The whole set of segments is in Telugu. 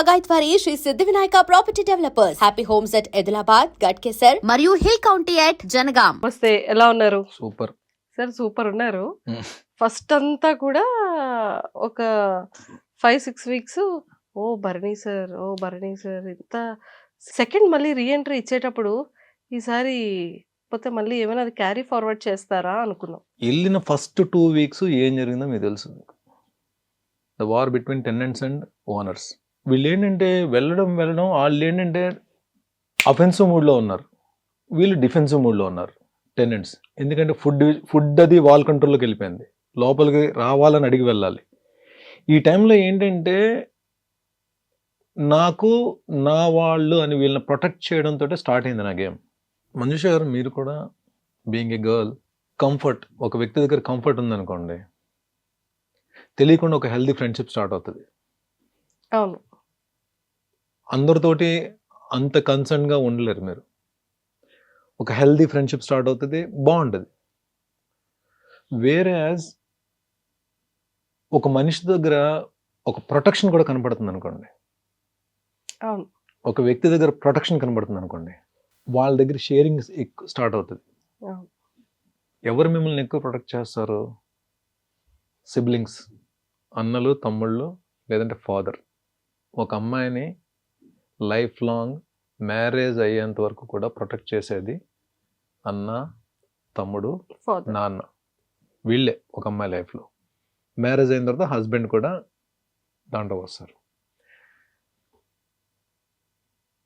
పగాయత్ వారి Shri Siddhi Vinayaka property developers. Happy homes at Edulabad Ghatkesar మరియు హిల్ కౌంటీ అట్ జనగాం నమస్తే ఎలా ఉన్నారు? సూపర్. సార్ సూపర్ ఉన్నారు. ఫస్ట్ అంతా కూడా ఒక ఫైవ్ సిక్స్ వీక్స్ ఓ భరణి సార్ ఓ భరణి సార్ ఇంత సెకండ్ మళ్ళీ రీఎంట్రీ ఇచ్చేటప్పుడు ఈసారి పోతే మళ్ళీ ఏమైనా అది క్యారీ ఫార్వర్డ్ చేస్తారా అనుకున్నాం. వెళ్ళిన ఫస్ట్ టూ వీక్స్ ఏం జరిగిందో మీకు తెలుసు. The war between tenants and owners వీళ్ళు ఏంటంటే వెళ్ళడం వెళ్ళడం వాళ్ళు ఏంటంటే అఫెన్సివ్ మూడ్లో ఉన్నారు. వీళ్ళు డిఫెన్సివ్ మూడ్లో ఉన్నారు టెనెంట్స్ ఎందుకంటే ఫుడ్ ఫుడ్ అది వాల్ కంట్రోల్లోకి వెళ్ళిపోయింది. లోపలికి రావాలని అడిగి వెళ్ళాలి. ఈ టైంలో ఏంటంటే నాకు నా వాళ్ళు అని వీళ్ళని ప్రొటెక్ట్ చేయడంతో స్టార్ట్ అయింది నా గేమ్. మంజుష గారు మీరు కూడా బీయింగ్ ఏ గర్ల్ కంఫర్ట్ ఒక వ్యక్తి దగ్గర కంఫర్ట్ ఉందనుకోండి తెలియకుండా ఒక హెల్దీ ఫ్రెండ్షిప్ స్టార్ట్ అవుతుంది. అవును. అందరితోటి అంత కన్సర్న్గా ఉండలేరు మీరు. ఒక హెల్దీ ఫ్రెండ్షిప్ స్టార్ట్ అవుతుంది బాగుంటుంది. వేరే యాజ్ ఒక మనిషి దగ్గర ఒక ప్రొటెక్షన్ కూడా కనపడుతుంది అనుకోండి. అవును. ఒక వ్యక్తి దగ్గర ప్రొటెక్షన్ కనబడుతుంది అనుకోండి వాళ్ళ దగ్గర షేరింగ్ ఎక్కువ స్టార్ట్ అవుతుంది. ఎవరు మిమ్మల్ని ఎక్కువ ప్రొటెక్ట్ చేస్తారు? సిబ్లింగ్స్ అన్నలు తమ్ముళ్ళు లేదంటే ఫాదర్ ఒక అమ్మాయిని లైఫ్ లాంగ్ మ్యారేజ్ అయ్యేంత వరకు కూడా ప్రొటెక్ట్ చేసేది అన్న తమ్ముడు నాన్న. వీళ్ళే ఒక అమ్మాయి లైఫ్లో. మ్యారేజ్ అయిన తర్వాత హస్బెండ్ కూడా దాంట్లో వస్తారు.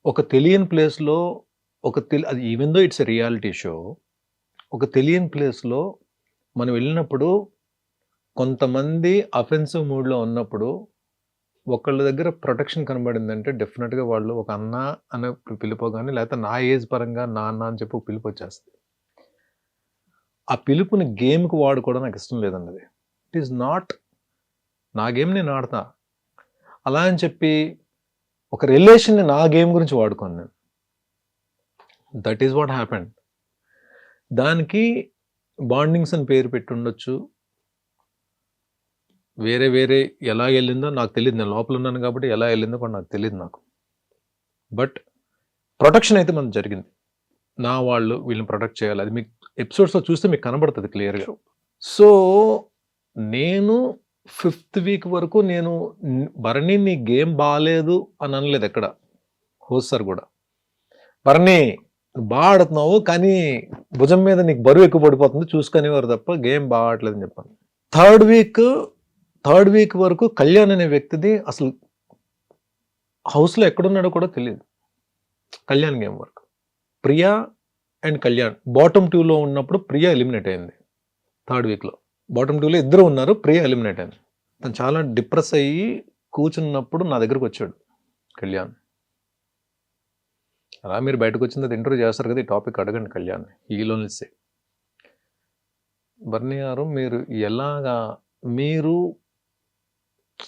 ఒక తెలియని ప్లేస్లో ఒక తెలి అది even though it's a reality show ఒక తెలియని ప్లేస్లో మనం వెళ్ళినప్పుడు కొంతమంది అఫెన్సివ్ మూడ్లో ఉన్నప్పుడు ఒకళ్ళ దగ్గర ప్రొటెక్షన్ కనబడిందంటే డెఫినెట్గా వాళ్ళు ఒక అన్న అనే పిలుపు కానీ లేకపోతే నా ఏజ్ పరంగా నాన్న అని చెప్పి పిలుపు వచ్చేస్తుంది. ఆ పిలుపుని గేమ్కి వాడుకోవడం నాకు ఇష్టం లేదన్నది ఇట్ ఈస్ నాట్ నా గేమ్ నేను ఆడతా. అలా అని చెప్పి ఒక రిలేషన్ని నా గేమ్ గురించి వాడుకోను నేను. దట్ ఈస్ వాట్ హ్యాపెండ్ దానికి బాండింగ్స్ అని పేరు పెట్టి ఉండొచ్చు. వేరే వేరే ఎలా వెళ్ళిందో నాకు తెలియదు నేను లోపల ఉన్నాను కాబట్టి ఎలా వెళ్ళిందో కూడా నాకు తెలియదు నాకు. బట్ ప్రొటెక్షన్ అయితే మనకు జరిగింది. నా వాళ్ళు వీళ్ళని ప్రొటెక్ట్ చేయాలి. అది మీకు ఎపిసోడ్స్లో చూస్తే మీకు కనబడుతుంది క్లియర్గా. సో నేను ఫిఫ్త్ వీక్ వరకు నేను భరణి నీ గేమ్ బాగాలేదు అని అనలేదు ఎక్కడ. హోస్ట్ సార్ కూడా. భరణి బాగా ఆడుతున్నావు కానీ భుజం మీద నీకు బరువు ఎక్కువ పడిపోతుంది. చూసుకునేవారు తప్ప గేమ్ బాగా ఆడలేదని చెప్పాను. థర్డ్ వీక్ థర్డ్ వీక్ వరకు కళ్యాణ్ అనే వ్యక్తిది అసలు హౌస్లో ఎక్కడున్నాడో కూడా తెలియదు కళ్యాణ్ గేమ్ వరకు. ప్రియా అండ్ కళ్యాణ్. బాటమ్ టూలో ఉన్నప్పుడు ప్రియా ఎలిమినేట్ అయింది థర్డ్ వీక్లో. బాటమ్ టూలో ఇద్దరు ఉన్నారు ప్రియా ఎలిమినేట్ అయింది. తను చాలా డిప్రెస్ అయ్యి కూర్చున్నప్పుడు నా దగ్గరకు వచ్చాడు కళ్యాణ్. అలా మీరు బయటకు వచ్చింది అది ఇంటర్వ్యూ చేస్తారు కదా ఈ టాపిక్ అడగండి కళ్యాణ్. ఈలో నిలిసే బర్నీ గారు మీరు ఎలాగా మీరు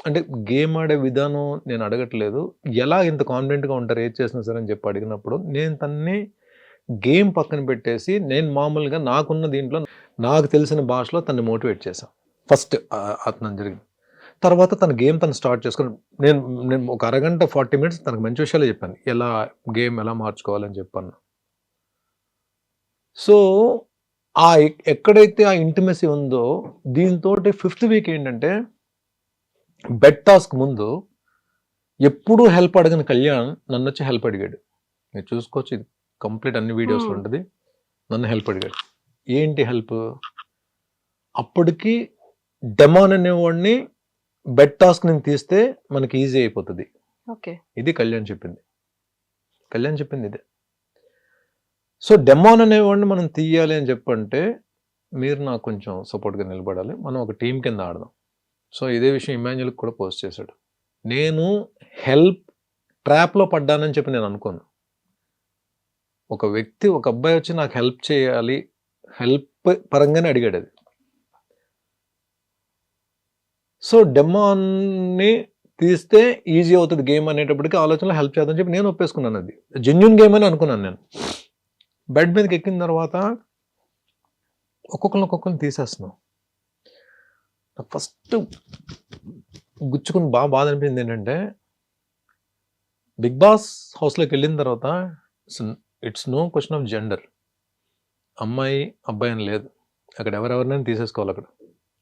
అంటే గేమ్ ఆడే విధానం నేను అడగట్లేదు. ఎలా ఇంత కాన్ఫిడెంట్గా ఉంటారు ఏది చేసినా సరే అని చెప్పి అడిగినప్పుడు నేను తన్ని గేమ్ పక్కన పెట్టేసి నేను మామూలుగా నాకున్న దీంట్లో నాకు తెలిసిన భాషలో తన్ని మోటివేట్ చేశాను ఫస్ట్ అతను జరిగింది. తర్వాత తన గేమ్ తను స్టార్ట్ చేసుకుని నేను నేను ఒక అరగంట ఫార్టీ మినిట్స్ తనకు మంచి విషయాలు చెప్పాను. ఎలా గేమ్ ఎలా మార్చుకోవాలని చెప్పాను. సో ఆ ఎక్- ఎక్కడైతే ఆ ఇంటిమెసీ ఉందో దీంతో ఫిఫ్త్ వీక్ ఏంటంటే బెడ్ టాస్క్ ముందు ఎప్పుడూ హెల్ప్ అడగని కళ్యాణ్ నన్ను వచ్చి హెల్ప్ అడిగాడు. మీరు చూసుకోవచ్చు ఇది. కంప్లీట్ అన్ని వీడియోస్లో. ఉంటుంది. నన్ను హెల్ప్ అడిగాడు. ఏంటి హెల్ప్? అప్పటికి డెమాన్ అనేవాడిని బెడ్ టాస్క్ నేను తీస్తే మనకి ఈజీ అయిపోతుంది. ఓకే. ఇది కళ్యాణ్ చెప్పింది. కళ్యాణ్ చెప్పింది ఇదే. సో డెమాన్ అనేవాడిని మనం తీయాలి అని చెప్పంటే మీరు నాకు కొంచెం సపోర్ట్గా నిలబడాలి. మనం ఒక టీం కింద ఆడదాం. సో ఇదే విషయం ఇమాన్యుల్కి కూడా పోస్ట్ చేశాడు. నేను హెల్ప్ ట్రాప్లో పడ్డానని చెప్పి నేను అనుకోను. ఒక వ్యక్తి ఒక అబ్బాయి వచ్చి నాకు హెల్ప్ చేయాలి హెల్ప్ పరంగానే అడిగాడు అది. సో డెమాన్ని తీస్తే ఈజీ అవుతుంది గేమ్ అనేటప్పటికి ఆలోచనలో హెల్ప్ చేద్దని చెప్పి నేను ఒప్పేసుకున్నాను అది. జెన్యున్ గేమ్ అని అనుకున్నాను నేను. బెడ్ మీదకి ఎక్కిన తర్వాత ఒక్కొక్కరిని ఒక్కొక్కరిని తీసేస్తున్నాం. నాకు ఫస్ట్ గుచ్చుకుని బాగా బాధ అనిపించింది ఏంటంటే బిగ్ బాస్ హౌస్లోకి వెళ్ళిన తర్వాత it's no question of gender అమ్మాయి అబ్బాయి అని లేదు. అక్కడ ఎవరెవరినైనా తీసేసుకోవాలి అక్కడ.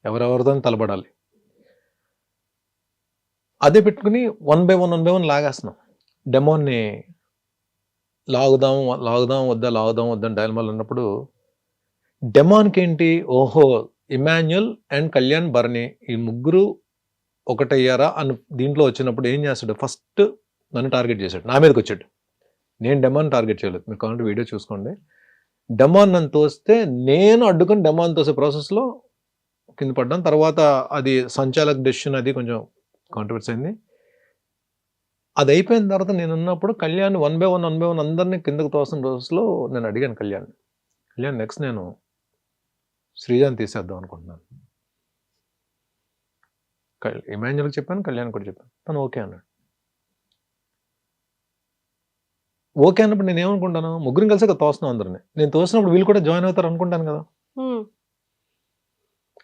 ఎవరెవరితో తలబడాలి. అదే పెట్టుకుని one by one one by one లాగేస్తున్నాం. డెమోన్ని లాగుదాం లాగుదాం వద్దా లాగుదాం వద్దా డైల్మాల్ ఉన్నప్పుడు డెమాన్కి ఏంటి? ఓహో ఇమాన్యుల్ అండ్ కళ్యాణ్ భరణి ఈ ముగ్గురు ఒకటయ్యారా అని దీంట్లో వచ్చినప్పుడు ఏం చేస్తాడు? ఫస్ట్ నన్ను టార్గెట్ చేశాడు. నా మీదకి వచ్చాడు. నేను డెమాన్ టార్గెట్ చేయలేదు. మీరు కావాలంటే వీడియో చూసుకోండి. డెమాన్ నన్ను తోస్తే నేను అడ్డుకుని డెమాన్ తోసే ప్రాసెస్లో కింద పడ్డాను. తర్వాత అది సంచాలక్ డెసిషన్ అది కొంచెం కాంట్రవర్సీ అయింది. అది అయిపోయిన తర్వాత నేను ఉన్నప్పుడు Kalyan one by one one by one అందరినీ కిందకు తోసిన రోజులో నేను అడిగాను కళ్యాణ్ కళ్యాణ్ నెక్స్ట్ నేను శ్రీజాన్ తీసేద్దాం అనుకుంటున్నాను. ఇమాన్యుల్కి చెప్పాను కళ్యాణ్ కూడా చెప్పాను. తను ఓకే అన్నాడు. ఓకే అన్నప్పుడు నేను ఏమనుకుంటాను? ముగ్గురు కలిసి తోస్తున్నాం అందరిని. నేను తోసినప్పుడు వీళ్ళు కూడా జాయిన్ అవుతారు అనుకుంటాను కదా.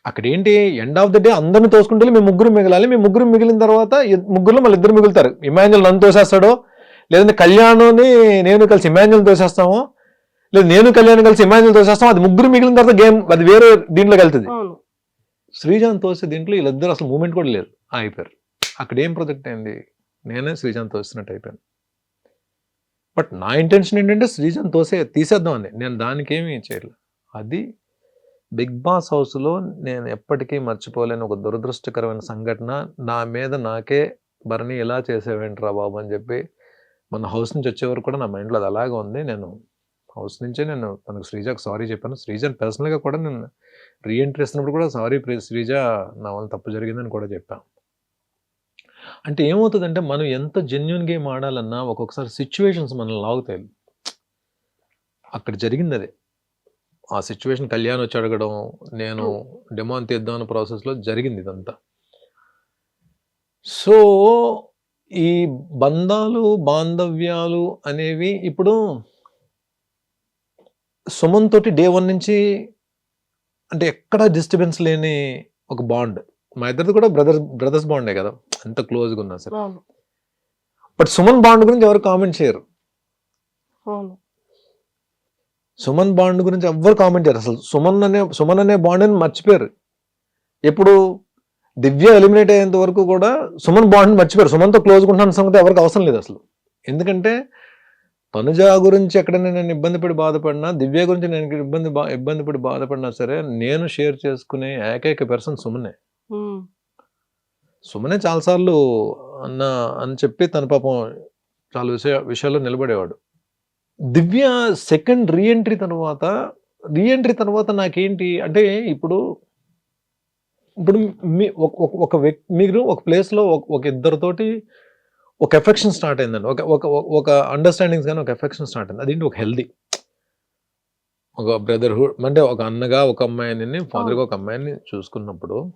అక్కడ ఏంటి ఎండ్ ఆఫ్ ద డే అందరిని తోసుకుంటే మేము ముగ్గురు మిగలాలి. మేము ముగ్గురు మిగిలిన తర్వాత ముగ్గురులో మళ్ళీ ఇద్దరు మిగులుతారు. ఇమాన్యుల్ నన్ను తోసేస్తాడో లేదంటే కళ్యాణ్ని నేను కలిసి ఇమాన్యుల్ తోసేస్తాము లేదు నేను కళ్యాణ్ కలిసి ఇమాన్యుల్ తోసేస్తాం అది ముగ్గురు మిగిలిన తర్వాత గేమ్ అది వేరే దీంట్లోకి వెళ్తుంది శ్రీజాంత్ తోసే దీంట్లో వీళ్ళిద్దరు అసలు మూమెంట్ కూడా లేదు అయిపోయారు అక్కడ ఏం ప్రొజెక్ట్ అయింది? నేనే శ్రీజాంత్ తోసినట్టు అయిపోయాను. బట్ నా ఇంటెన్షన్ ఏంటంటే శ్రీజాంత్ తోసే తీసేద్దామని నేను దానికి ఏమీ చేయలేదు. అది బిగ్ బాస్ హౌస్లో నేను ఎప్పటికీ మర్చిపోలేని ఒక దురదృష్టకరమైన సంఘటన. నా మీద నాకే భరణి ఎలా చేసేవేంట్రా బాబు అని చెప్పి మన హౌస్ నుంచి వచ్చే వరకు కూడా నా మైండ్లో అది అలాగే ఉంది. నేను హౌస్ నుంచే నేను తనకు శ్రీజాకు సారీ చెప్పాను. శ్రీజాని పర్సనల్గా కూడా నేను రీఎంట్రీ ఇస్తున్నప్పుడు కూడా సారీ శ్రీజ నా వల్ల తప్పు జరిగిందని కూడా చెప్పాను అంటే ఏమవుతుందంటే మనం ఎంత జెన్యున్ గేమ్ ఆడాలన్నా ఒక్కొక్కసారి సిచ్యువేషన్స్ మనల్ని లాగుతాయి. అక్కడ జరిగింది అదే. ఆ సిచ్యువేషన్ కళ్యాణ్ వచ్చి అడగడం నేను డిమాండ్ తీద్దాం ప్రాసెస్లో జరిగింది ఇదంతా. సో ఈ బంధాలు బాంధవ్యాలు అనేవి ఇప్పుడు సుమన్ తోటి డే వన్ నుంచి అంటే ఎక్కడ డిస్టర్బెన్స్ లేని ఒక బాండ్ మా ఇద్దరిది కూడా బ్రదర్స్ బ్రదర్స్ బాండే కదా. ఎంత క్లోజ్గా ఉన్నా సరే. బట్ సుమన్ బాండ్ గురించి ఎవరు కామెంట్ చేయరు. సుమన్ బాండ్ గురించి ఎవ్వరు కామెంట్ చేయరు. అసలు సుమన్ అనే సుమన్ అనే బాండ్ అని మర్చిపోయారు. ఎప్పుడు దివ్య ఎలిమినేట్ అయ్యేంత వరకు కూడా సుమన్ బాండ్ మర్చిపోయారు. సుమన్తో క్లోజ్ ఉంటున్న సంగతి ఎవరికి అవసరం లేదు అసలు. ఎందుకంటే తనుజ గురించి ఎక్కడైనా నేను ఇబ్బంది పడి బాధపడినా దివ్య గురించి నేను ఇబ్బంది బా ఇబ్బంది పడి బాధపడినా సరే నేను షేర్ చేసుకునే ఏకైక పర్సన్ సుమనే. సుమనే చాలాసార్లు అన్న అని చెప్పి తన పాపం చాలా విషయ విషయాల్లో నిలబడేవాడు. దివ్య సెకండ్ రీఎంట్రీ తర్వాత రీఎంట్రీ తర్వాత నాకేంటి అంటే ఇప్పుడు ఇప్పుడు మీ ఒక వ్యక్తి మీరు ఒక ప్లేస్లో ఒక ఇద్దరితోటి ఒక ఎఫెక్షన్ స్టార్ట్ అయిందండి. ఒక ఒక ఒక అండర్స్టాండింగ్స్ కానీ ఒక ఎఫెక్షన్ స్టార్ట్ అయింది. అదేంటి? ఒక హెల్దీ ఒక బ్రదర్హుడ్ అంటే ఒక అన్నగా ఒక అమ్మాయిని ఫాదర్గా ఒక అమ్మాయిని చూసుకున్నప్పుడు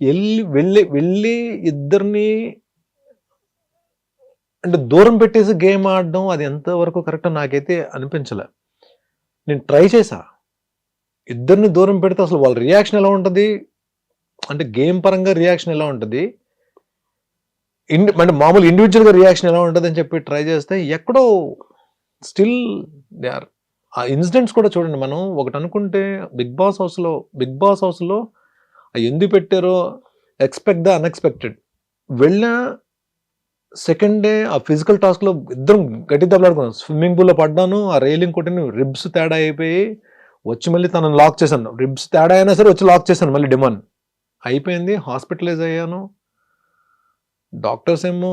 వెళ్ళి వెళ్ళి వెళ్ళి ఇద్దరిని అంటే దూరం పెట్టేసి గేమ్ ఆడడం అది ఎంతవరకు కరెక్ట్ నాకైతే అనిపించలే. నేను ట్రై చేశా. ఇద్దరిని దూరం పెడితే అసలు వాళ్ళ రియాక్షన్ ఎలా ఉంటుంది? అంటే గేమ్ పరంగా రియాక్షన్ ఎలా ఉంటుంది? ఇండి అంటే మామూలు ఇండివిజువల్గా రియాక్షన్ ఎలా ఉంటుందని చెప్పి ట్రై చేస్తే ఎక్కడో స్టిల్ దే ఆర్ ఆ ఇన్సిడెంట్స్ కూడా చూడండి మనం. ఒకటి అనుకుంటే బిగ్ బాస్ హౌస్లో బిగ్ బాస్ హౌస్లో ఆ ఎందుకు పెట్టారో ఎక్స్పెక్ట్ ద అన్ఎక్స్పెక్టెడ్ వెళ్ళిన సెకండ్ డే ఆ ఫిజికల్ టాస్క్లో ఇద్దరం గట్టి దెబ్బలాడుకున్నాం. స్విమ్మింగ్ పూల్లో పడ్డాను ఆ రైలింగ్ కొట్టిన రిబ్స్ తేడా అయిపోయి వచ్చి మళ్ళీ తనను లాక్ చేశాను. రిబ్స్ తేడా అయినా సరే వచ్చి లాక్ చేశాను మళ్ళీ డిమాండ్ అయిపోయింది హాస్పిటలైజ్ అయ్యాను. డాక్టర్స్ ఏమో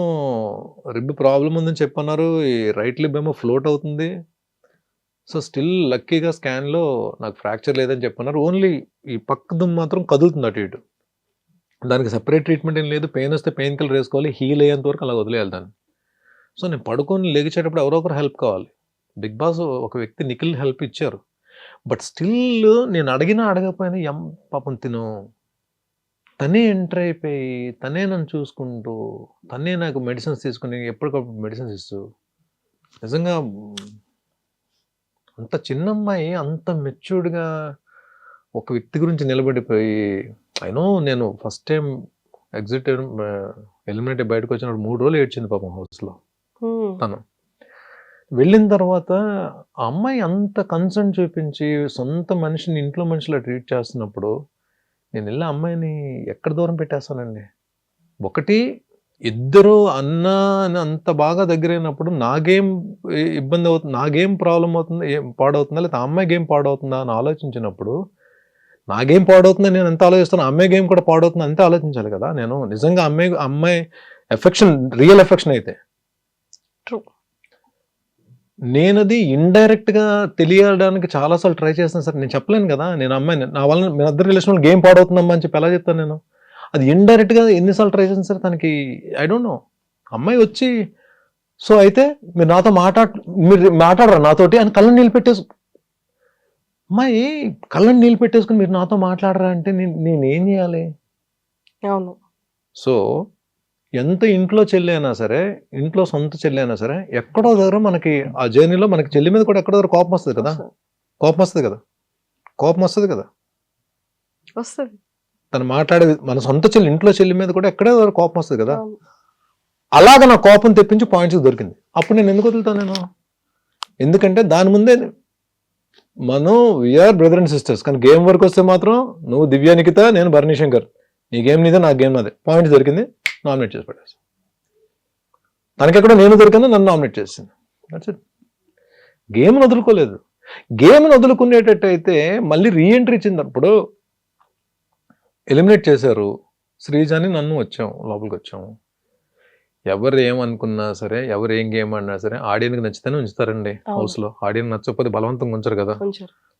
రిబ్ ప్రాబ్లం ఉందని చెప్పన్నారు. ఈ రైట్ లిబ్ ఏమో ఫ్లోట్ అవుతుంది. సో స్టిల్ లక్కీగా స్కాన్లో నాకు ఫ్రాక్చర్ లేదని చెప్పన్నారు. ఓన్లీ ఈ పక్క దుమ్ మాత్రం కదులుతుంది అటు ఇటు. దానికి సెపరేట్ ట్రీట్మెంట్ ఏం లేదు. పెయిన్ వస్తే పెయిన్ కిల్లర్ వేసుకోవాలి. హీల్ అయ్యేంత వరకు అలా వదిలేయాలి దాన్ని. సో నేను పడుకొని లేచేటప్పుడు ఎవరో ఒకరు హెల్ప్ కావాలి. బిగ్ బాస్ ఒక వ్యక్తి నిఖిల్ హెల్ప్ ఇచ్చారు. బట్ స్టిల్ నేను అడిగినా అడగకపోయినా ఎం పాపం తిను? తనే ఎంటర్ అయిపోయి తనే నన్ను చూసుకుంటూ తనే నాకు మెడిసిన్స్ తీసుకుని ఎప్పటికప్పుడు మెడిసిన్స్ ఇస్తూ నిజంగా అంత చిన్న అమ్మాయి అంత మెచ్యూర్డ్గా ఒక వ్యక్తి గురించి నిలబడిపోయి అయినో నేను ఫస్ట్ టైం ఎగ్జిట్ ఎలిమినేట్ బయటకు వచ్చినప్పుడు మూడు రోజులు ఏడ్చింది పాపం హౌస్లో తను. వెళ్ళిన తర్వాత ఆ అమ్మాయి అంత కన్సర్న్ చూపించి సొంత మనిషిని ఇంట్లో మనిషిలా ట్రీట్ చేస్తున్నప్పుడు నేను వెళ్ళి అమ్మాయిని ఎక్కడ దూరం పెట్టేస్తానండి? ఒకటి ఇద్దరు అన్న అని అంత బాగా దగ్గరైనప్పుడు నా గేమ్ ఇబ్బంది అవుతుంది నా గేమ్ ప్రాబ్లం అవుతుంది ఏం పాడవుతుందా లేదా ఆ అమ్మాయి గేమ్ పాడవుతుందా అని ఆలోచించినప్పుడు నా గేమ్ నేను ఎంత ఆలోచిస్తాను అమ్మాయి గేమ్ కూడా పాడవుతుంది అంతే ఆలోచించాలి కదా. నేను నిజంగా అమ్మాయి అమ్మాయి ఎఫెక్షన్ రియల్ ఎఫెక్షన్ అయితే. ట్రూ. నేనది ఇండైరెక్ట్గా తెలియడానికి చాలాసార్లు ట్రై చేస్తాను సార్ నేను చెప్పలేను కదా. నేను అమ్మాయిని నా వల్ల మీ ఇద్దరు రిలేషన్ గేమ్ పాడవుతుందమ్మా అని చెప్పి ఎలా చెప్తాను నేను? అది ఇండైరెక్ట్గా ఎన్నిసార్లు ట్రై చేస్తాను సార్ తనకి ఐ డోంట్ నో అమ్మాయి వచ్చి సో అయితే మీరు నాతో మాట్లాడ మీరు మాట్లాడరా నాతోటి? అని కళ్ళని నీళ్ళు పెట్టేసు అమ్మాయి కళ్ళని నీళ్ళు పెట్టేసుకుని మీరు నాతో మాట్లాడరా అంటే నేను నేనేం చేయాలి? అవును. సో ఎంత ఇంట్లో చెల్లి అయినా సరే ఇంట్లో సొంత చెల్లి అయినా సరే ఎక్కడో దగ్గర మనకి ఆ జర్నీలో మనకి చెల్లి మీద కూడా ఎక్కడో దగ్గర కోపం వస్తుంది కదా? కోపం వస్తుంది కదా? కోపం వస్తుంది కదా? వస్తుంది. తను మాట్లాడే మన సొంత చెల్లి ఇంట్లో చెల్లి మీద కూడా ఎక్కడో దగ్గర కోపం వస్తుంది కదా. అలాగ నా కోపం తెప్పించి పాయింట్స్ దొరికింది. అప్పుడు నేను ఎందుకు వదులుతాను నేను? ఎందుకంటే దాని ముందే మనం వీఆర్ బ్రదర్ అండ్ సిస్టర్స్ కానీ గేమ్ వరకు వస్తే మాత్రం నువ్వు దివ్య నిఖిత నేను భరణి శంకర్. నీ గేమ్ నీదే నా గేమ్ నాదే. పాయింట్ దొరికింది. నామినేట్ చేసి పడేసి తనకెక్కడ నేను దొరికిందో నన్ను నామినేట్ చేసింది. దట్స్ ఇట్ గేమ్ను వదులుకోలేదు గేమ్ను వదులుకునేటట్టు అయితే మళ్ళీ రీఎంట్రీ ఇచ్చినప్పుడు ఎలిమినేట్ చేశారు. శ్రీజాని నన్ను వచ్చాం లోపలికి వచ్చాము ఎవరు ఏమనుకున్నా సరే ఎవరు ఏం గేమ్ ఆడినా సరే ఆడియన్కి నచ్చితేనే ఉంచుతారండి. అవును. హౌస్లో ఆడియన్ నచ్చకపోతే బలవంతంగా ఉంచరు కదా.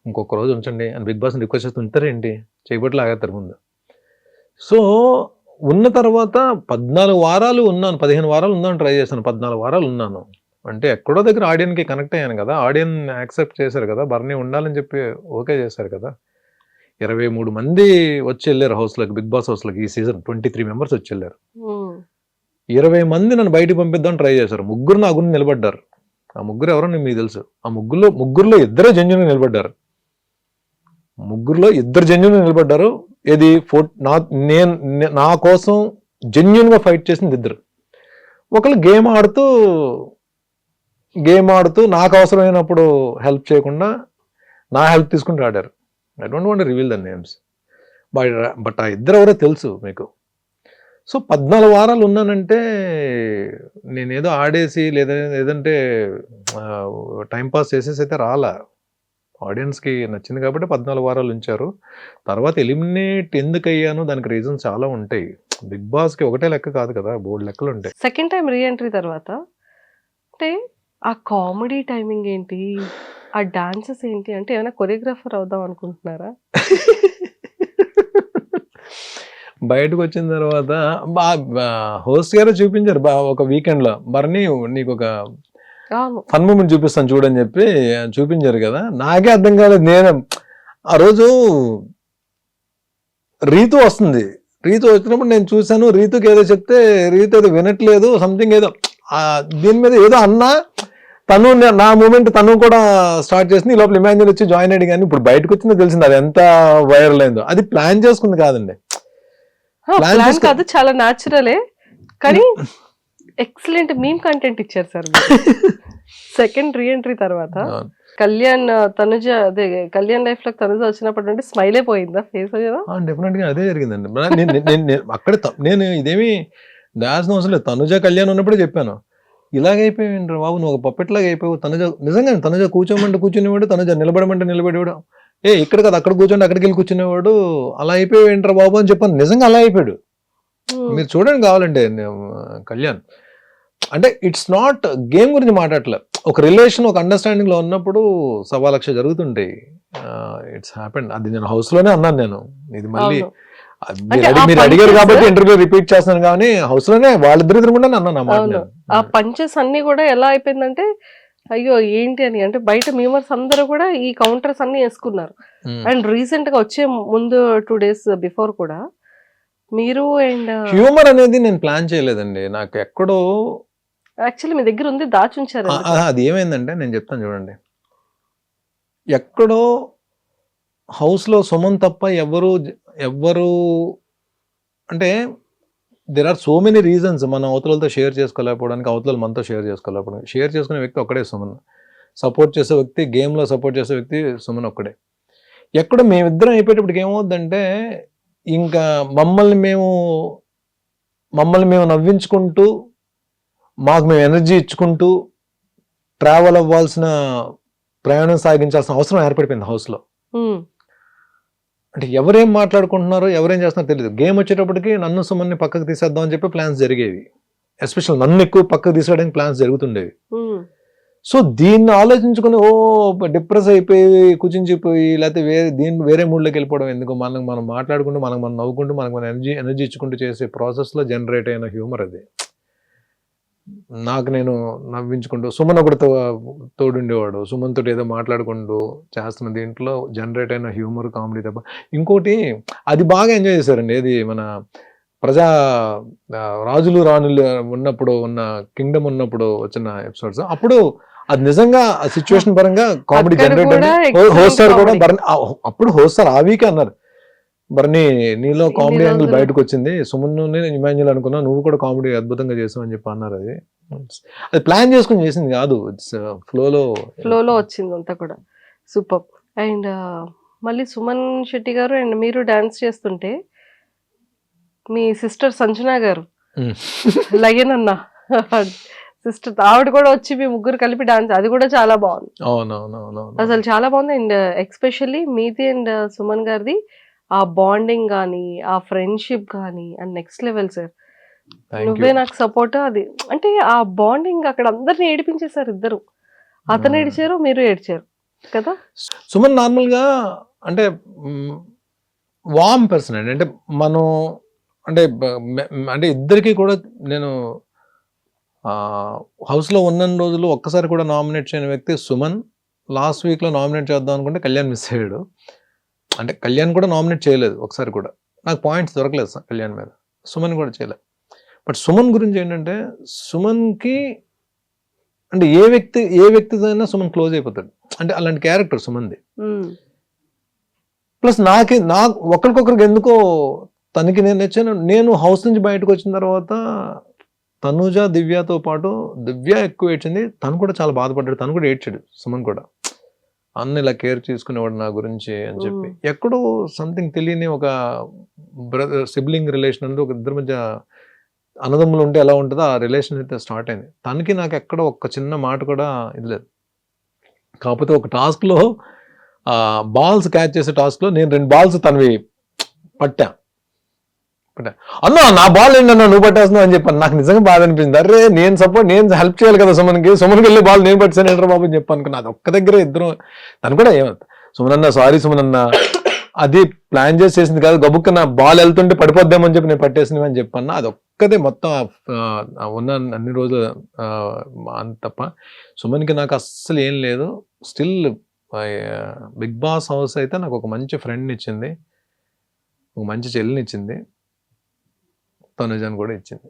ఇంకొక రోజు ఉంచండి. అని బిగ్ బాస్ రిక్వెస్ట్ చేస్తే ఉంటారేంటి చేయబట్టి లాగేస్తారు ముందు. సో ఉన్న తర్వాత పద్నాలుగు వారాలు ఉన్నాను పదిహేను వారాలు ఉన్నాను ట్రై చేశాను పద్నాలుగు వారాలు ఉన్నాను. అంటే ఎక్కడో దగ్గర ఆడియన్కి కనెక్ట్ అయ్యాను కదా ఆడియన్ యాక్సెప్ట్ చేశారు కదా బర్నీ ఉండాలని చెప్పి ఓకే చేశారు కదా. ఇరవై మూడు మంది వచ్చి వెళ్ళారు హౌస్లోకి బిగ్ బాస్ హౌస్లోకి ఈ సీజన్ ట్వంటీ త్రీ మెంబర్స్ వచ్చి వెళ్ళారు. ఉమ్, ఇరవై మంది నన్ను బయటికి పంపిద్దాం ట్రై చేశారు. ముగ్గురు నా గురించి నిలబడ్డారు. ఆ ముగ్గురు ఎవరో నేను మీకు తెలుసు. ఆ ముగ్గురులో ముగ్గురులో ఇద్దరే జెన్యున్ నిలబడ్డారు. ముగ్గురులో ఇద్దరు జెన్యున్ నిలబడ్డారు. ఇది ఫో నా నేను నా కోసం జెన్యున్గా ఫైట్ చేసింది ఇద్దరు. ఒకళ్ళు గేమ్ ఆడుతూ గేమ్ ఆడుతూ నాకు అవసరమైనప్పుడు హెల్ప్ చేయకుండా నా హెల్ప్ తీసుకుంటూ ఆడారు. I don't want reveal the names but but ఆ ఇద్దరు ఎవరో తెలుసు మీకు. సో పద్నాలుగు వారాలు ఉన్నానంటే నేనేదో ఆడేసి లేదా లేదంటే టైం పాస్ చేసేసి అయితే రాలా. ఆడియన్స్కి నచ్చింది కాబట్టి పద్నాలుగు వారాలు ఉంచారు. తర్వాత ఎలిమినేట్ ఎందుకు అయ్యాను దానికి రీజన్స్ చాలా ఉంటాయి. బిగ్ బాస్కి ఒకటే లెక్క కాదు కదా బోర్డు లెక్కలు ఉంటాయి. సెకండ్ టైం రీఎంట్రీ తర్వాత అంటే ఆ కామెడీ టైమింగ్ ఏంటి? ఆ డాన్సెస్ ఏంటి? అంటే ఏమైనా కొరియోగ్రాఫర్ అవుదాం అనుకుంటున్నారా? బయటకు వచ్చిన తర్వాత బా హోస్ట్ గారు చూపించారు బా ఒక వీకెండ్లో బర్నీ నీకు ఒక ఫన్ మూమెంట్ చూపిస్తాను చూడని చెప్పి చూపించారు కదా. నాకే అర్థం కాలేదు నేను. ఆ రోజు రీతు వస్తుంది. రీతు వచ్చినప్పుడు నేను చూశాను రీతుకి ఏదో చెప్తే రీతు ఏదో వినట్లేదు సంథింగ్ ఏదో దీని మీద ఏదో అన్నా తను నే- మూమెంట్ తను కూడా స్టార్ట్ చేసింది ఈ లోపల ఇమాజిన్ వచ్చి జాయిన్ అయ్యి కానీ ఇప్పుడు బయటకు వచ్చిందో తెలిసింది అది ఎంత వైరల్ అయిందో. అది ప్లాన్ చేసుకుంది కాదండి. ప్లాన్ కాదు చాలా న్యాచురలే కానీ ఎక్సలెంట్ మీమ్ కంటెంట్ ఇచ్చారు సార్ సెకండ్ రీఎంట్రీ తర్వాత. కళ్యాణ్ తనుజ అదే కళ్యాణ్ లైఫ్లో తనుజ వచ్చినప్పటి నుండి స్మైల్ అయిపోయిందా ఫేస్ డెఫినెట్గా అదే జరిగిందండి. అక్కడ నేను ఇదేమి దాల్సిన అవసరం లేదు. తనుజ కళ్యాణ్ ఉన్నప్పుడే చెప్పాను. ఇలాగైపోయిండ్రు బాబు నువ్వు ఒక పప్పెట్లాగా అయిపోయావు. తనుజ నిజంగా తనుజ కూర్చోమంటే కూర్చునేవాడు తనుజ నిలబడమంటే నిలబడేవాడు. ఏ ఇక్కడ కదా అక్కడ కూర్చోండి అక్కడికి వెళ్ళి కూర్చునేవాడు. అలా అయిపోయిండ్రా బాబు అని చెప్పాను. నిజంగా అలా అయిపోయాడు. ఉమ్, మీరు చూడండి కావాలంటే కళ్యాణ్. అంటే ఇట్స్ నాట్ గేమ్ గురించి మాట్లాడలే ఒక రిలేషన్ ఒక అండర్స్టాండింగ్లో ఉన్నప్పుడు సవా లక్ష జరుగుతుంటాయి ఇట్స్ హ్యాపెండ్ అది నేను హౌస్లోనే అన్నాను నేను. ఇది మళ్ళీ మీరు అడిగారు కాబట్టి ఇంటర్వ్యూ రిపీట్ చేస్తున్నాను కానీ హౌస్లోనే వాళ్ళిద్దరు ఎదురుకుండా అన్నాను ఆ పంచెస్ అన్ని కూడా ఎలా అయిపోయిందంటే అయ్యో ఏంటి అని. అంటే బయట మీమర్స్ అందరూ కూడా ఈ కౌంటర్స్ అన్ని వేసుకున్నారు. అండ్ రీసెంట్గా వచ్చే ముందు టూ డేస్ బిఫోర్ కూడా మీరు అండ్ హ్యూమర్ అనేది నేను ప్లాన్ చేయలేదండి. నాకు ఎక్కడో యాక్చువల్లీ మీ దగ్గర ఉంది దాచుంచారు అది ఏమైందంటే నేను చెప్తాను చూడండి. ఎక్కడో హౌస్లో సుమన్ తప్ప ఎవరు ఎవ్వరు అంటే there are so many reasons మనం అవతలతో షేర్ చేసుకోలేకపోవడానికి అవతల మనతో షేర్ చేసుకోలేకపోవడానికి. షేర్ చేసుకునే వ్యక్తి ఒక్కడే సుమన్. సపోర్ట్ చేసే వ్యక్తి గేమ్లో సపోర్ట్ చేసే వ్యక్తి సుమన్ ఒక్కడే. ఎక్కడ మేమిద్దరం అయిపోయేటప్పటికి ఏమవుద్దంటే ఇంకా మమ్మల్ని మేము మమ్మల్ని మేము నవ్వించుకుంటూ మాకు మేము ఎనర్జీ ఇచ్చుకుంటూ ట్రావెల్ అవ్వాల్సిన ప్రయాణం సాగించాల్సిన అవసరం ఏర్పడిపోయింది హౌస్లో అంటే ఎవరేం మాట్లాడుకుంటున్నారో ఎవరేం చేస్తున్నారో తెలియదు గేమ్ వచ్చేటప్పటికి నన్ను సుమన్ని పక్కకు తీసేద్దాం అని చెప్పి ప్లాన్స్ జరిగేవి. ఎస్పెషల్ నన్ను ఎక్కువ పక్కకు తీసేయడానికి ప్లాన్స్ జరుగుతుండేవి. సో దీన్ని ఆలోచించుకొని ఓ డిప్రెస్ అయిపోయి కుచించిపోయి లేకపోతే వేరే దీన్ని వేరే మూడ్లోకి వెళ్ళిపోవడం ఎందుకు? మనం మనం మాట్లాడుకుంటూ మనకు మనం నవ్వుకుంటూ మనకు మన ఎనర్జీ ఎనర్జీ ఇచ్చుకుంటూ చేసే ప్రాసెస్లో జనరేట్ అయిన హ్యూమర్ అది. నాకు నేను నవ్వించుకుంటూ సుమన్ ఒకటి తోడుండేవాడు. సుమన్ తోటి ఏదో మాట్లాడుకుంటూ చేస్తున్న దీంట్లో జనరేట్ అయిన హ్యూమర్ కామెడీ తప్ప. ఇంకోటి అది బాగా ఎంజాయ్ చేశారండి. ఏది మన ప్రజా రాజులు రాణులు ఉన్నప్పుడు ఉన్న కింగ్డమ్ ఉన్నప్పుడు వచ్చిన ఎపిసోడ్స్. అప్పుడు అది నిజంగా ఆ సిచ్యువేషన్ పరంగా కామెడీ జనరేట్ హోస్టర్ కూడా అప్పుడు హోస్టర్ ఆ వీక్ అన్నారు. బర్ని నీలో కామెడీ యాంగిల్. బయటకు వచ్చింది సుమన్ ఇమాన్యుల్ అనుకున్నా నువ్వు కూడా కామెడీ అద్భుతంగా చేసావు అని చెప్పి అన్నారు అది. అది ప్లాన్ చేసుకుని చేసింది కాదు. ఇట్స్ ఫ్లోలో ఫ్లోలో వచ్చింది అంతా కూడా. సూపర్ అండ్ మళ్ళీ సుమన్ శెట్టి గారు అండ్ మీరు డాన్స్ చేస్తుంటే మీ సిస్టర్ సంజన గారు. లయన్ అన్న. సిస్టర్ ఆవిడ కూడా వచ్చి మీ ముగ్గురు కలిపి డాన్స్ అది కూడా చాలా బాగుంది. అసలు చాలా బాగుంది. అండ్ ఎక్స్పెషల్లీ మీది అండ్ సుమన్ గారిది. ఆ బాండింగ్ కానీ ఆ ఫ్రెండ్షిప్ కానీ అండ్ నెక్స్ట్ లెవెల్ సార్ నువ్వే నాకు సపోర్ట్ అది. అంటే ఆ బాండింగ్ అక్కడ అందరిని ఏడిపించేశారు ఇద్దరు. అతను Hmm. ఏడిచారు మీరు ఏడ్చారు కదా? సుమన్ నార్మల్గా అంటే వామ్ పర్సన్ అండి. అంటే మనం అంటే అంటే ఇద్దరికి కూడా నేను హౌస్లో ఉన్న రోజులు ఒక్కసారి కూడా నామినేట్ చేయని వ్యక్తి సుమన్. లాస్ట్ వీక్లో నామినేట్ చేద్దాం అనుకుంటే కళ్యాణ్ మిస్ అయ్యాడు. అంటే కళ్యాణ్ కూడా నామినేట్ చేయలేదు ఒకసారి కూడా. నాకు పాయింట్స్ దొరకలేదు కళ్యాణ్ మీద. సుమన్ కూడా చేయలేదు బట్ సుమన్ గురించి ఏంటంటే సుమన్కి అంటే ఏ వ్యక్తి ఏ వ్యక్తితో అయినా సుమన్ క్లోజ్ అయిపోతాడు. అంటే అలాంటి క్యారెక్టర్ సుమన్ది. ప్లస్ నాకే నా ఒకరికొకరికి ఎందుకో తనకి నేను నచ్చాను. నేను హౌస్ నుంచి బయటకు వచ్చిన తర్వాత తనుజ దివ్యతో పాటు దివ్య ఎక్కువ ఏడ్చింది. తను కూడా చాలా బాధపడ్డాడు. తను కూడా ఏడ్చాడు సుమన్ కూడా. అన్న ఇలా కేర్ తీసుకునేవాడు నా గురించి అని చెప్పి. ఎక్కడో సంథింగ్ తెలియని ఒక బ్రదర్ సిబ్లింగ్ రిలేషన్ అనేది ఒక ఇద్దరి మధ్య అన్నదమ్ములు ఉంటే ఎలా ఉంటుందో ఆ రిలేషన్ అయితే స్టార్ట్ అయింది. తనకి నాకు ఎక్కడ ఒక్క చిన్న మాట కూడా ఇది లేదు. కాకపోతే ఒక టాస్క్లో బాల్స్ క్యాచ్ చేసే టాస్క్లో నేను రెండు బాల్స్ తనవి పట్టా పట్టా. అన్న నా బాల్ ఏంటన్నా నువ్వు పట్టేస్తున్నావు అని చెప్పాను. నాకు నిజంగా బాధ అనిపించింది. అరే నేను సపోర్ట్ నేను హెల్ప్ చేయాలి కదా సుమన్కి. సుమన్కి వెళ్ళి బాల్ నేను పట్టేసాను ఏంటర్ బాబు అని చెప్పాను అనుకున్నా. అది ఒక్క దగ్గర ఇద్దరు. తను కూడా ఏమవుతుంది సుమన్ అన్న సారీ సుమన్ అన్న అది ప్లాన్ చేసి చేసింది కాదు. గబుక్కన బాల్ వెళ్తుంటే పడిపోద్దామని చెప్పి నేను పట్టేసినవి అని చెప్పాను అది ఒక్కదే మొత్తం ఉన్న అన్ని రోజులు అంత తప్ప. సుమన్కి నాకు అస్సలు ఏం లేదు. స్టిల్ బిగ్ బాస్ హౌస్ అయితే నాకు ఒక మంచి ఫ్రెండ్ని ఇచ్చింది. ఒక మంచి చెల్లిని ఇచ్చింది. తనుజాని కూడా ఇచ్చింది.